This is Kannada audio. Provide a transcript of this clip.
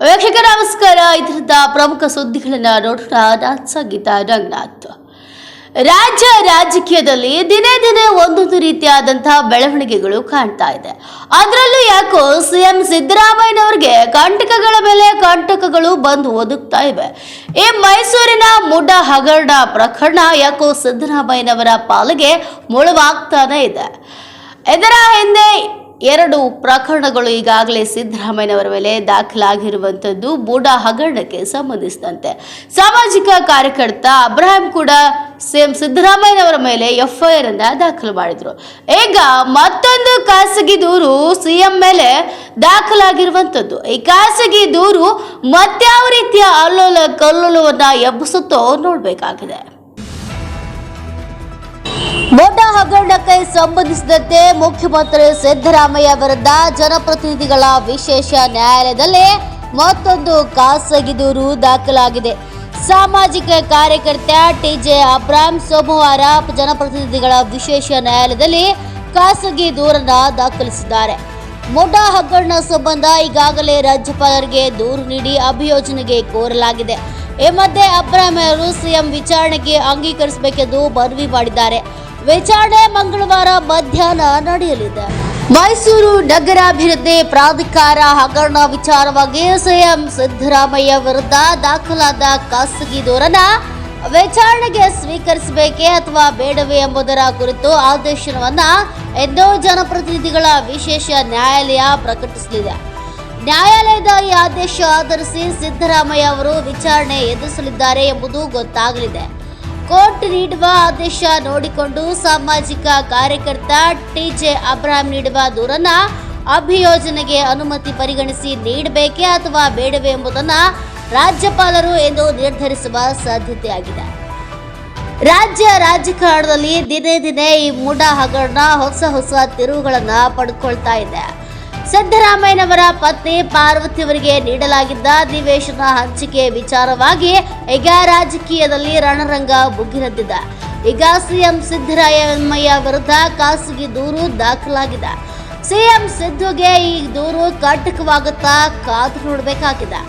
ವೀಕ್ಷಕ ನಮಸ್ಕಾರ. ಇದರಿಂದ ಪ್ರಮುಖ ಸುದ್ದಿಗಳನ್ನ ನೋಡೋಣ. ನಾನ್ ಸಂಗೀತ ರಂಗನಾಥ್. ರಾಜ್ಯ ರಾಜಕೀಯದಲ್ಲಿ ದಿನೇ ದಿನೇ ಒಂದೊಂದು ರೀತಿಯಾದಂತಹ ಬೆಳವಣಿಗೆಗಳು ಕಾಣ್ತಾ ಇದೆ. ಅದರಲ್ಲೂ ಯಾಕೋ ಸಿಎಂ ಸಿದ್ದರಾಮಯ್ಯನವರಿಗೆ ಕಂಟಕಗಳ ಮೇಲೆ ಕಂಟಕಗಳು ಬಂದು ಒದಗ್ತಾ ಇವೆ. ಈ ಮೈಸೂರಿನ ಮುಡ ಹಗರಣ ಪ್ರಕರಣ ಯಾಕೋ ಸಿದ್ದರಾಮಯ್ಯನವರ ಪಾಲಿಗೆ ಮುಳುವಾಗ್ತಾನೆ ಇದೆ. ಇದರ ಹಿಂದೆ ಎರಡು ಪ್ರಕರಣಗಳು ಈಗಾಗಲೇ ಸಿದ್ದರಾಮಯ್ಯನವರ ಮೇಲೆ ದಾಖಲಾಗಿರುವಂಥದ್ದು ಬೂಡಾ ಹಗರಣಕ್ಕೆ ಸಂಬಂಧಿಸಿದಂತೆ. ಸಾಮಾಜಿಕ ಕಾರ್ಯಕರ್ತ ಅಬ್ರಾಹಿಂ ಕೂಡ ಸಿಎಂ ಸಿದ್ದರಾಮಯ್ಯನವರ ಮೇಲೆ ಎಫ್ಐಆರ್ ಅನ್ನ ದಾಖಲು ಮಾಡಿದ್ರು. ಈಗ ಮತ್ತೊಂದು ಖಾಸಗಿ ದೂರು ಸಿಎಂ ಮೇಲೆ ದಾಖಲಾಗಿರುವಂಥದ್ದು ಈ ಖಾಸಗಿ ದೂರು ಮತ್ಯಾವ ರೀತಿಯ ಅಲ್ಲೋಲ ಕಲ್ಲೋಲವನ್ನು ಎಬ್ಬಿಸುತ್ತೋ ನೋಡಬೇಕಾಗಿದೆ. ಹಗರಣಕ್ಕೆ ಸಂಬಂಧಿಸಿದಂತೆ ಮುಖ್ಯಮಂತ್ರಿ ಸಿದ್ದರಾಮಯ್ಯ ವಿರುದ್ಧ ಜನಪ್ರತಿನಿಧಿಗಳ ವಿಶೇಷ ನ್ಯಾಯಾಲಯದಲ್ಲಿ ಮತ್ತೊಂದು ಖಾಸಗಿ ದೂರು ದಾಖಲಾಗಿದೆ. ಸಾಮಾಜಿಕ ಕಾರ್ಯಕರ್ತ ಟಿಜೆ ಅಬ್ರಾಮ್ ಸೋಮವಾರ ಜನಪ್ರತಿನಿಧಿಗಳ ವಿಶೇಷ ನ್ಯಾಯಾಲಯದಲ್ಲಿ ಖಾಸಗಿ ದೂರನ್ನ ದಾಖಲಿಸಿದ್ದಾರೆ. ಮೊಡಾ ಹಗರಣ ಸಂಬಂಧ ಈಗಾಗಲೇ ರಾಜ್ಯಪಾಲರಿಗೆ ದೂರು ನೀಡಿ ಅಭಿಯೋಜನೆಗೆ ಕೋರಲಾಗಿದೆ. ಈ ಮಧ್ಯೆ ಅಬ್ರಾಹಿಂ ಅವರು ಸಿಎಂ ವಿಚಾರಣೆಗೆ ಅಂಗೀಕರಿಸಬೇಕೆಂದು ಮನವಿ ಮಾಡಿದ್ದಾರೆ. ವಿಚಾರಣೆ ಮಂಗಳವಾರ ಮಧ್ಯಾಹ್ನ ನಡೆಯಲಿದೆ. ಮೈಸೂರು ನಗರಾಭಿವೃದ್ಧಿ ಪ್ರಾಧಿಕಾರ ಹಗರಣ ವಿಚಾರವಾಗಿ ಸಿಎಂ ಸಿದ್ದರಾಮಯ್ಯ ವಿರುದ್ಧ ದಾಖಲಾದ ಖಾಸಗಿ ದೂರನ್ನ ವಿಚಾರಣೆಗೆ ಸ್ವೀಕರಿಸಬೇಕೆ ಅಥವಾ ಬೇಡವೇ ಎಂಬುದರ ಕುರಿತು ಆದೇಶವನ್ನ ಇಂದು ಜನಪ್ರತಿನಿಧಿಗಳ ವಿಶೇಷ ನ್ಯಾಯಾಲಯ ಪ್ರಕಟಿಸಲಿದೆ. ನ್ಯಾಯಾಲಯದ ಈ ಆದೇಶ ಆಧರಿಸಿ ಸಿದ್ದರಾಮಯ್ಯ ಅವರು ವಿಚಾರಣೆ ಎದುರಿಸಲಿದ್ದಾರೆ ಎಂಬುದು ಗೊತ್ತಾಗಲಿದೆ. ಕೋರ್ಟ್ ನೀಡುವ ಆದೇಶ ನೋಡಿಕೊಂಡು ಸಾಮಾಜಿಕ ಕಾರ್ಯಕರ್ತ ಟಿಜೆ ಅಬ್ರಾಹಂ ನೀಡುವ ದೂರನ್ನ ಅಭಿಯೋಜನೆಗೆ ಅನುಮತಿ ಪರಿಗಣಿಸಿ ನೀಡಬೇಕೇ ಅಥವಾ ಬೇಡವೇ ಎಂಬುದನ್ನು ರಾಜ್ಯಪಾಲರು ಎಂದು ನಿರ್ಧರಿಸುವ ಸಾಧ್ಯತೆಯಾಗಿದೆ. ರಾಜ್ಯ ರಾಜಕಾರಣದಲ್ಲಿ ದಿನೇ ದಿನೇ ಈ ಮೂಡ ಹಗರಣ ಹೊಸ ಹೊಸ ತಿರುವುಗಳನ್ನು ಪಡ್ಕೊಳ್ತಾ ಇದೆ. ಸಿದ್ದರಾಮಯ್ಯನವರ ಪತ್ನಿ ಪಾರ್ವತಿಯವರಿಗೆ ನೀಡಲಾಗಿದ್ದ ನಿವೇಶನ ಹಂಚಿಕೆ ವಿಚಾರವಾಗಿ ಈಗ ರಾಜಕೀಯದಲ್ಲಿ ರಣರಂಗ ಮುಗಿರೆದ್ದಿದೆ ಈಗ ಸಿಎಂ ಸಿದ್ದರಾಮಯ್ಯ ವಿರುದ್ಧ ಖಾಸಗಿ ದೂರು ದಾಖಲಾಗಿದೆ. ಸಿಎಂ ಸಿದ್ದುಗೆ ಈ ದೂರು ಕಟಕವಾಗುತ್ತಾ ಕಾದು ನೋಡಬೇಕಾಗಿದೆ.